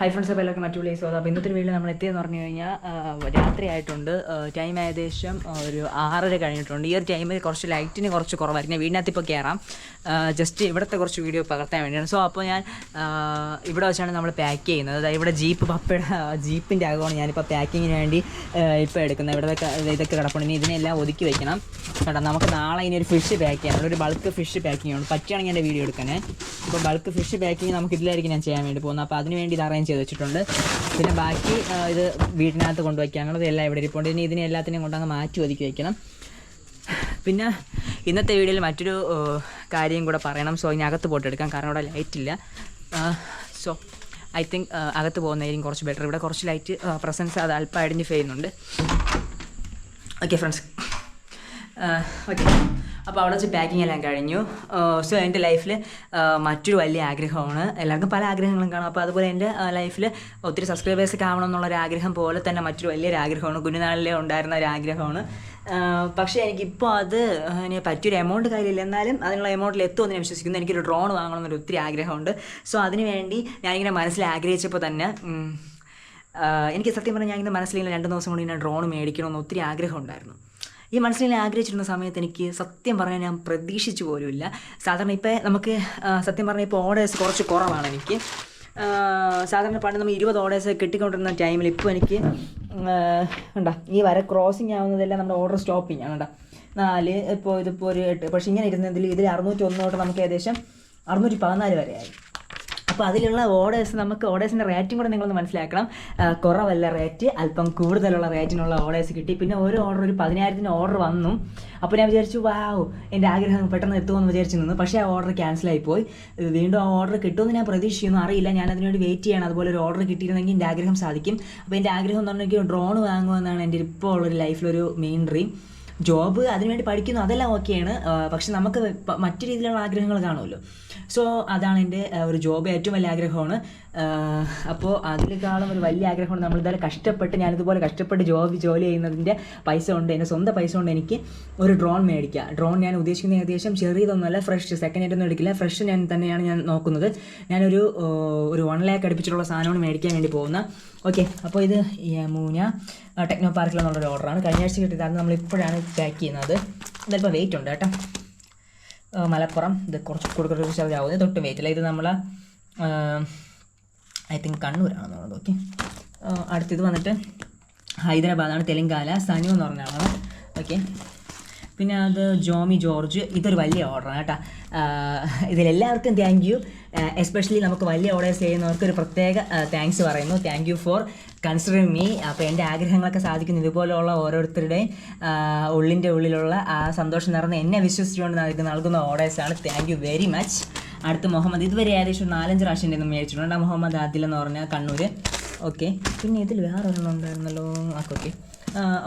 Hi friends അപ്പോൾ എല്ലാവർക്കും മറ്റു പ്ലേസ് അപ്പോൾ ഇന്നത്തെ വീട്ടിൽ നമ്മൾ എത്തിയെന്ന് പറഞ്ഞു കഴിഞ്ഞാൽ രാത്രി ആയിട്ടുണ്ട്. ടൈം ഏകദേശം ഒരു ആറര കഴിഞ്ഞിട്ടുണ്ട്. ഈ ഒരു ടൈമിൽ കുറച്ച് ലൈറ്റിന് കുറച്ച് കുറവായിരിക്കും. ഞാൻ വീടിനകത്ത് ഇപ്പോൾ കയറാം ജസ്റ്റ് ഇവിടുത്തെ കുറച്ച് വീഡിയോ പകർത്താൻ വേണ്ടിയാണ്. സോ അപ്പോൾ ഞാൻ ഇവിടെ വെച്ചാണ് നമ്മൾ പാക്ക് ചെയ്യുന്നത്. അതായത് ഇവിടെ ജീപ്പ് പപ്പയുടെ ജീപ്പിന്റെ അകമാണ് ഞാനിപ്പോൾ പാക്കിങ്ങിന് വേണ്ടി ഇപ്പോൾ എടുക്കുന്നത്. ഇവിടെ ഇതൊക്കെ കിടപ്പുണ്ട്. ഇനി ഇതിനെല്ലാം ഒതുക്കി വെക്കണം. കേട്ടോ നമുക്ക് നാളെ ഇനി ഒരു ഫിഷ് പാക്ക് ചെയ്യാം ഒരു ബൾക്ക് ഫിഷ് പാക്കിംഗ് ആണ് പറ്റുകയാണെങ്കിൽ എന്റെ വീഡിയോ എടുക്കാനേ അപ്പോൾ ബൾക്ക് ഫിഷ് പാക്കിംഗ് നമുക്ക് ഇതിലായിരിക്കും ഞാൻ ചെയ്യാൻ വേണ്ടി പോകുന്നത്. അപ്പോൾ അതിന് വേണ്ടി ഇത് അറേഞ്ച് ചെയ്ത് വെച്ചിട്ടുണ്ട്. പിന്നെ ബാക്കി ഇത് വീട്ടിനകത്ത് കൊണ്ടുവയ്ക്കാനുള്ളത് എല്ലാം ഇവിടെ ഇരിപ്പുണ്ട്. ഇനി ഇതിനെ എല്ലാത്തിനെയും കൊണ്ടങ്ങ് മാറ്റി ഒതുക്കി വയ്ക്കണം പിന്നെ ഇന്നത്തെ വീഡിയോയിൽ മറ്റൊരു കാര്യം കൂടെ പറയണം. സോ ഇനി അകത്ത് പോയിട്ട് എടുക്കാം. കാരണം ഇവിടെ ലൈറ്റ് ഇല്ല. സോ ഐ തിങ്ക് അകത്ത് പോകുന്നതായിരിക്കും കുറച്ച് ബെറ്റർ ഇവിടെ കുറച്ച് ലൈറ്റ് പ്രസൻസ് അത് അല്പം ഐഡന്റിഫൈ ചെയ്യുന്നുണ്ട്. Okay friends okay. അപ്പോൾ അവിടെ വെച്ച് പാക്കിംഗ് എല്ലാം കഴിഞ്ഞു. സോ എന്റെ ലൈഫിൽ മറ്റൊരു വലിയ ആഗ്രഹമാണ്. എല്ലാവർക്കും പല ആഗ്രഹങ്ങളും കാണും. അപ്പോൾ അതുപോലെ എന്റെ ലൈഫിൽ ഒത്തിരി സബ്സ്ക്രൈബേഴ്സ് കാണണം എന്നുള്ള ഒരു ആഗ്രഹം പോലെ തന്നെ മറ്റൊരു വലിയൊരു ആഗ്രഹമാണ്. കുഞ്ഞുനാളിലെ ഉണ്ടായിരുന്ന ഒരു ആഗ്രഹമാണ്. പക്ഷേ എനിക്കിപ്പോൾ അത് ഇനി പറ്റിയൊരു എമൗണ്ട് കാര്യമില്ല. എന്നാലും അതിനുള്ള എമൗണ്ടിൽ എത്തുമെന്ന് ഞാൻ വിശ്വസിക്കുന്നു. എനിക്കൊരു ഡ്രോൺ വാങ്ങണമെന്നൊരു ഒത്തിരി ആഗ്രഹമുണ്ട്. സോ അതിന് വേണ്ടി ഞാനിങ്ങനെ മനസ്സിൽ ആഗ്രഹിച്ചപ്പോൾ തന്നെ എനിക്ക് സത്യം പറഞ്ഞാൽ ഞാൻ ഇങ്ങനെ മനസ്സിലിങ്ങനെ രണ്ട് ദിവസം കൊണ്ട് ഇങ്ങനെ ഡ്രോൺ മേടിക്കണമെന്ന് ഒത്തിരി ആഗ്രഹമുണ്ടായിരുന്നു ഈ മനസ്സിൽ ആഗ്രഹിച്ചിരുന്ന സമയത്ത് എനിക്ക് സത്യം പറഞ്ഞാൽ ഞാൻ പ്രതീക്ഷിച്ചു പോലുമില്ല. സാധാരണ ഇപ്പോൾ നമുക്ക് സത്യം പറഞ്ഞാൽ ഇപ്പോൾ ഓർഡേഴ്സ് കുറച്ച് കുറവാണ് എനിക്ക്. സാധാരണ പണ്ട് നമ്മൾ ഇരുപത് ഓർഡേഴ്സ് കിട്ടിക്കൊണ്ടിരുന്ന ടൈമിൽ ഇപ്പോൾ എനിക്ക് ഉണ്ടാ ഈ വര ക്രോസിങ് ആവുന്നതെല്ലാം നമ്മുടെ ഓർഡർ സ്റ്റോപ്പിങ് ആണ് കേട്ടോ നാല് ഇപ്പോൾ ഇതിപ്പോൾ ഒരു എട്ട് പക്ഷേ ഇങ്ങനെ ഇരുന്നതിൽ ഇതിൽ അറുന്നൂറ്റി ഒന്ന് തൊട്ട് നമുക്ക് ഏകദേശം അറുന്നൂറ്റി പതിനാല് വരെയായി അപ്പോൾ അതിലുള്ള ഓർഡേഴ്സ് നമുക്ക് ഓർഡേഴ്സിന്റെ റേറ്റും കൂടെ നിങ്ങളൊന്ന് മനസ്സിലാക്കണം. കുറവല്ല റേറ്റ് അല്പം കൂടുതലുള്ള റേറ്റിനുള്ള ഓർഡേഴ്സ് കിട്ടി. പിന്നെ ഓരോ ഓർഡർ ഒരു പതിനായിരത്തിന് ഓർഡർ വന്നു. അപ്പോൾ ഞാൻ വിചാരിച്ചു വാവ് എന്റെ ആഗ്രഹം പെട്ടെന്ന് എത്തുമെന്ന് വിചാരിച്ചു നിന്നു. പക്ഷേ ആ ഓർഡർ ക്യാൻസലായി പോയി. വീണ്ടും ആ ഓർഡർ കിട്ടുമെന്ന് ഞാൻ പ്രതീക്ഷിക്കുന്നു. അറിയില്ല ഞാൻ അതിനുവേണ്ടി വെയിറ്റ് ചെയ്യണം. അതുപോലെ ഒരു ഓർഡർ കിട്ടിയിരുന്നെങ്കിൽ എന്റെ ആഗ്രഹം സാധിക്കും. അപ്പോൾ എന്റെ ആഗ്രഹം എന്ന് പറഞ്ഞെങ്കിൽ ഡ്രോൺ വാങ്ങുമെന്നാണ് എന്റെ ഇപ്പോൾ ഉള്ളൊരു ലൈഫിലൊരു മെയിൻ ഡ്രീം ജോബ് അതിനുവേണ്ടി പഠിക്കുന്നു അതെല്ലാം ഓക്കെയാണ്. പക്ഷെ നമുക്ക് മറ്റു രീതിയിലുള്ള ആഗ്രഹങ്ങൾ കാണുമല്ലോ. സോ അതാണ് എന്റെ ഒരു ജോബ് ഏറ്റവും വലിയ ആഗ്രഹമാണ്. അപ്പോൾ അതിനേക്കാളും ഒരു വലിയ ആഗ്രഹമാണ് നമ്മൾ ഇതുവരെ കഷ്ടപ്പെട്ട് ഞാനിതുപോലെ കഷ്ടപ്പെട്ട് ജോബ് ജോലി ചെയ്യുന്നതിന്റെ പൈസ കൊണ്ട് എന്റെ സ്വന്തം പൈസ കൊണ്ട് എനിക്ക് ഒരു ഡ്രോൺ മേടിക്കുക ഡ്രോൺ ഞാൻ ഉദ്ദേശിക്കുന്ന ഏകദേശം ചെറിയതൊന്നുമല്ല ഫ്രഷ് സെക്കൻഡ് ഹാൻഡ് ഒന്നും എടുക്കില്ല. ഫ്രഷ് ഞാൻ തന്നെയാണ് ഞാൻ നോക്കുന്നത്. ഞാനൊരു ഒരു വൺ ലാക്ക് അടുപ്പിച്ചിട്ടുള്ള സാധനമാണ് മേടിക്കാൻ വേണ്ടി പോകുന്ന ഓക്കെ അപ്പോൾ ഇത് മൂന്ന ടെക്നോ പാർക്കിൽ നിന്നുള്ളൊരു ഓർഡറാണ് കഴിഞ്ഞ ആഴ്ച കിട്ടിയതാണ് നമ്മൾ ഇപ്പോഴാണ് പാക്ക് ചെയ്യുന്നത്. ഇതിപ്പോൾ വെയിറ്റ് ഉണ്ട് കേട്ടോ. മലപ്പുറം. ഇത് കുറച്ച് കൊടുക്കുന്ന ചാർജാവുന്നത് തൊട്ടും വെയിറ്റ് അല്ല? ഇത് നമ്മൾ ഐ തിങ്ക് കണ്ണൂരാണെന്ന് തോന്നുന്നത് ഓക്കെ അടുത്തത് വന്നിട്ട് ഹൈദരാബാദാണ് തെലങ്കാന സനു എന്ന് പറഞ്ഞാണ് ഓക്കെ. പിന്നെ അത് ജോമി ജോർജ് ഇതൊരു വലിയ ഓർഡറാണ് കേട്ടോ. ഇതിലെല്ലാവർക്കും താങ്ക് യു എസ്പെഷ്യലി നമുക്ക് വലിയ ഓർഡേഴ്സ് ചെയ്യുന്നവർക്ക് ഒരു പ്രത്യേക താങ്ക്സ് പറയുന്നു. Thank you for considering me അപ്പോൾ എന്റെ ആഗ്രഹങ്ങളൊക്കെ സാധിക്കുന്നു ഇതുപോലെയുള്ള ഓരോരുത്തരുടെയും ഉള്ളിന്റെ ഉള്ളിലുള്ള ആ സന്തോഷം നിറഞ്ഞ എന്നെ വിശ്വസിച്ചുകൊണ്ട് നൽകുന്ന ഓർഡേഴ്സാണ് താങ്ക് യു വെരി മച്ച് അടുത്ത് മുഹമ്മദ്. ഇതുവരെ ഏകദേശം നാലഞ്ച് പ്രാവശ്യം എന്റെ മേടിച്ചിട്ടുണ്ട്. മുഹമ്മദ് ആദിൽ എന്ന് പറഞ്ഞാൽ കണ്ണൂർ ഓക്കെ പിന്നെ ഇതിൽ വേറെ ഒരെണ്ണം ഉണ്ടായിരുന്നല്ലോ ഓക്കെ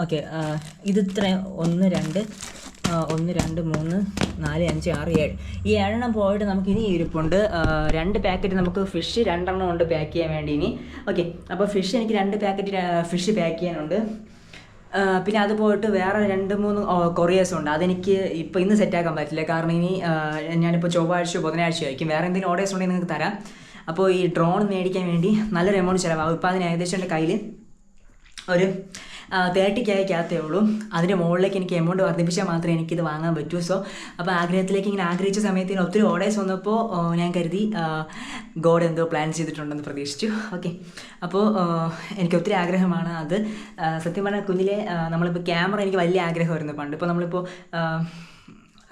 ഓക്കെ ഇത് ഇത്ര ഒന്ന് രണ്ട് ഒന്ന് രണ്ട് മൂന്ന് നാല് അഞ്ച് ആറ് ഏഴ്. ഈ ഏഴെണ്ണം പോയിട്ട് നമുക്ക് ഇനി ഇരിപ്പുണ്ട്. രണ്ട് പാക്കറ്റ് നമുക്ക് ഫിഷ് രണ്ടെണ്ണം ഉണ്ട് പാക്ക് ചെയ്യാൻ വേണ്ടി ഇനി. ഓക്കെ അപ്പോൾ ഫിഷ് എനിക്ക് രണ്ട് പാക്കറ്റ് ഫിഷ് പാക്ക് ചെയ്യാനുണ്ട്. പിന്നെ അത് പോയിട്ട് വേറെ രണ്ട് മൂന്ന് കൊറിയേഴ്സ് ഉണ്ട്. അതെനിക്ക് ഇപ്പോൾ ഇന്ന് സെറ്റാക്കാൻ പറ്റില്ല. കാരണം ഇനി ഞാനിപ്പോൾ ചൊവ്വാഴ്ച ബുധനാഴ്ച ആയിരിക്കും. വേറെ എന്തെങ്കിലും ഓർഡേഴ്സ് ഉണ്ടെങ്കിൽ നിങ്ങൾക്ക് തരാം. അപ്പോൾ ഈ ഡ്രോൺ മേടിക്കാൻ വേണ്ടി നല്ലൊരു എമൗണ്ട് ചിലവാകും. ഇപ്പോൾ അതിന് ഏകദേശം എന്റെ കയ്യിൽ ഒരു തേർട്ടി കെക്കകത്തേ ഉള്ളൂ. അതിന്റെ മുകളിലേക്ക് എനിക്ക് എമൗണ്ട് വർദ്ധിപ്പിച്ചാൽ മാത്രമേ എനിക്കിത് വാങ്ങാൻ പറ്റൂ. സോ അപ്പോൾ ആഗ്രഹത്തിലേക്ക് ഇങ്ങനെ ആഗ്രഹിച്ച സമയത്ത് ഇങ്ങനെ ഒത്തിരി ഓർഡേഴ്സ് വന്നപ്പോൾ ഞാൻ കരുതി ഗോഡ് എന്തോ പ്ലാൻ ചെയ്തിട്ടുണ്ടെന്ന് പ്രതീക്ഷിച്ചു. ഓക്കെ അപ്പോൾ എനിക്ക് ഒത്തിരി ആഗ്രഹമാണ് അത്. സത്യം പറഞ്ഞാൽ കുഞ്ഞിലെ നമ്മളിപ്പോൾ ക്യാമറ എനിക്ക് വലിയ ആഗ്രഹമായിരുന്നു പണ്ട്. ഇപ്പോൾ നമ്മളിപ്പോൾ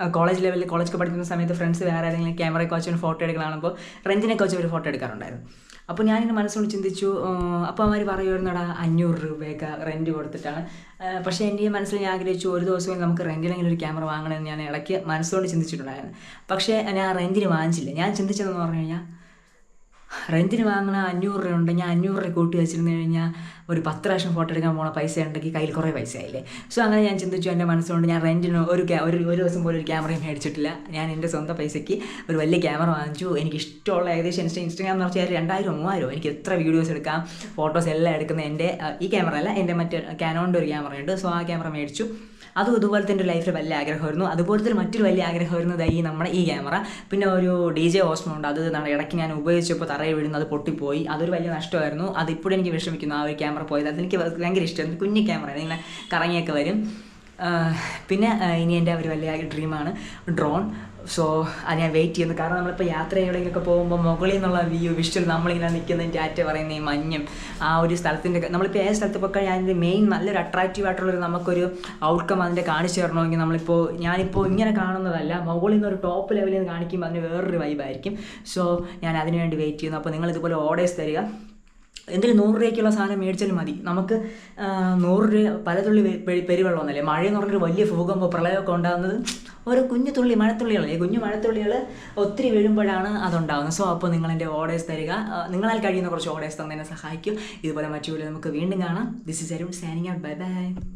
കോളേജ് ലെവലിൽ കോളേജൊക്കെ പഠിക്കുന്ന സമയത്ത് ഫ്രണ്ട്സ് വേറെ ആരെങ്കിലും ക്യാമറയൊക്കെ വെച്ച് ഫോട്ടോ എടുക്കലാണപ്പോൾ റെഞ്ചിനെ വെച്ച് ഒരു ഫോട്ടോ എടുക്കാറുണ്ടായിരുന്നു. അപ്പോൾ ഞാനിങ്ങനെ മനസ്സുകൊണ്ട് ചിന്തിച്ചു അപ്പോൾ അവർ പറയുമായിരുന്നടാ അഞ്ഞൂറ് രൂപയൊക്കെ റെന്റ് കൊടുത്തിട്ടാണ്. പക്ഷേ എന്റെ ഈ മനസ്സിൽ ഞാൻ ആഗ്രഹിച്ചു ഒരു ദിവസം നമുക്ക് റെന്റിനെങ്കിലും ഒരു ക്യാമറ വാങ്ങണമെന്ന് ഞാൻ ഇടയ്ക്ക് മനസ്സുകൊണ്ട് ചിന്തിച്ചിട്ടുണ്ടായിരുന്നു. പക്ഷേ ഞാൻ റെന്റിന് വാങ്ങിച്ചില്ല. ഞാൻ ചിന്തിച്ചതെന്ന് പറഞ്ഞു കഴിഞ്ഞാൽ റെന്റിന് വാങ്ങണ അഞ്ഞൂറ് രൂപ ഉണ്ട് ഞാൻ അഞ്ഞൂറ് രൂപ കൂട്ടി വെച്ചിരുന്നു കഴിഞ്ഞാൽ ഒരു പത്ത് പ്രാവശ്യം ഫോട്ടോ എടുക്കാൻ പോണ പൈസ ഉണ്ടെങ്കിൽ കയ്യിൽ കുറേ പൈസ ആയില്ലേ സോ അങ്ങനെ ഞാൻ ചിന്തിച്ചു എന്റെ മനസ്സുകൊണ്ട് ഞാൻ റെന്റിന് ഒരു ഒരു ഒരു ദിവസം പോലും ഒരു ക്യാമറയും മേടിച്ചിട്ടില്ല. ഞാൻ എന്റെ സ്വന്തം പൈസയ്ക്ക് ഒരു വലിയ ക്യാമറ വാങ്ങിച്ചു. എനിക്ക് ഇഷ്ടമുള്ള ഏകദേശം ഇൻസ്റ്റ ഇൻസ്റ്റാഗ്രാം എന്ന് പറഞ്ഞാൽ രണ്ടായിരം മൂവായിരം. എനിക്ക് എത്ര വീഡിയോസ് എടുക്കാം ഫോട്ടോസ് എല്ലാം എടുക്കുന്ന എന്റെ ഈ ക്യാമറ അല്ല എന്റെ മറ്റേ ക്യാനോണിന്റെ ഒരു ക്യാമറ ഉണ്ട്. സോ ആ ക്യാമറ മേടിച്ചു. അതും ഇതുപോലത്തെ എന്റെ ലൈഫിൽ വലിയ ആഗ്രഹമായിരുന്നു. അതുപോലത്തെ മറ്റൊരു വലിയ ആഗ്രഹമായിരുന്നു ഈ നമ്മുടെ ഈ ക്യാമറ. പിന്നെ ഒരു ഡി ജെ ഓസ്മോ ഉണ്ട്. അത് ഇടയ്ക്ക് ഞാൻ ഉപയോഗിച്ചപ്പോൾ തറയിൽ വീഴുന്നു. അത് പൊട്ടിപ്പോയി. അതൊരു വലിയ നഷ്ടമായിരുന്നു. അത് ഇപ്പോഴും എനിക്ക് വിഷമിക്കുന്നു ആ ഒരു ക്യാമറ പോയത്. അതെനിക്ക് ഭയങ്കര ഇഷ്ടമായിരുന്നു കുഞ്ഞു ക്യാമറ ഇങ്ങനെ കറങ്ങിയൊക്കെ വരും. പിന്നെ ഇനി എന്റെ ഒരു വലിയ ഡ്രീമാണ് ഡ്രോൺ സോ അത് ഞാൻ വെയിറ്റ് ചെയ്യുന്നു. കാരണം നമ്മളിപ്പോൾ യാത്ര എവിടെയെങ്കിലൊക്കെ പോകുമ്പോൾ മുകളിൽ നിന്നുള്ള വ്യൂ വിഷ്വൽ നമ്മളിങ്ങനെ നിൽക്കുന്ന ടാറ്റ പറയുന്ന ഈ മഞ്ഞും ആ ഒരു സ്ഥലത്തിന്റെ നമ്മളിപ്പോൾ ഏത് സ്ഥലത്ത് പോയി കഴിഞ്ഞാൽ അതിന്റെ മെയിൻ നല്ലൊരു അട്രാക്റ്റീവ് ആയിട്ടുള്ളൊരു നമുക്കൊരു ഔട്ട്കം അതിന്റെ കാണിച്ചു തരണമെങ്കിൽ നമ്മളിപ്പോൾ ഞാനിപ്പോൾ ഇങ്ങനെ കാണുന്നതല്ല. മുകളിൽ നിന്ന് ഒരു ടോപ്പ് ലെവലിൽ നിന്ന് കാണിക്കുമ്പോൾ അതിന് വേറൊരു വൈബായിരിക്കും സോ ഞാൻ അതിനുവേണ്ടി വെയിറ്റ് ചെയ്യുന്നു. അപ്പോൾ നിങ്ങൾ ഇതുപോലെ ഓർഡേഴ്സ് തരിക. എന്തെങ്കിലും നൂറ് രൂപയ്ക്കുള്ള സാധനം മേടിച്ചാലും മതി. നമുക്ക് നൂറ് രൂപ പലതുള്ളി പെരുവെള്ളമൊന്നുമല്ലേ. എന്ന് പറഞ്ഞൊരു വലിയ ഭൂകമ്പോ പ്രളയമൊക്കെ ഉണ്ടാകുന്നത് ഓരോ കുഞ്ഞു തുള്ളി മഴത്തുള്ളികൾ ഈ കുഞ്ഞു മഴത്തുള്ളികൾ ഒത്തിരി വീഴുമ്പോഴാണ് അതുണ്ടാകുന്നത്. സോ അപ്പോൾ നിങ്ങൾ എന്റെ ഓർഡേഴ്സ് തരിക നിങ്ങളാൽ കഴിയുന്ന കുറച്ച് ഓർഡേഴ്സ് തന്നെ സഹായിക്കും. ഇതുപോലെ മറ്റു വീഡിയോ നമുക്ക് വീണ്ടും കാണാം. This is Arun signing out bye bye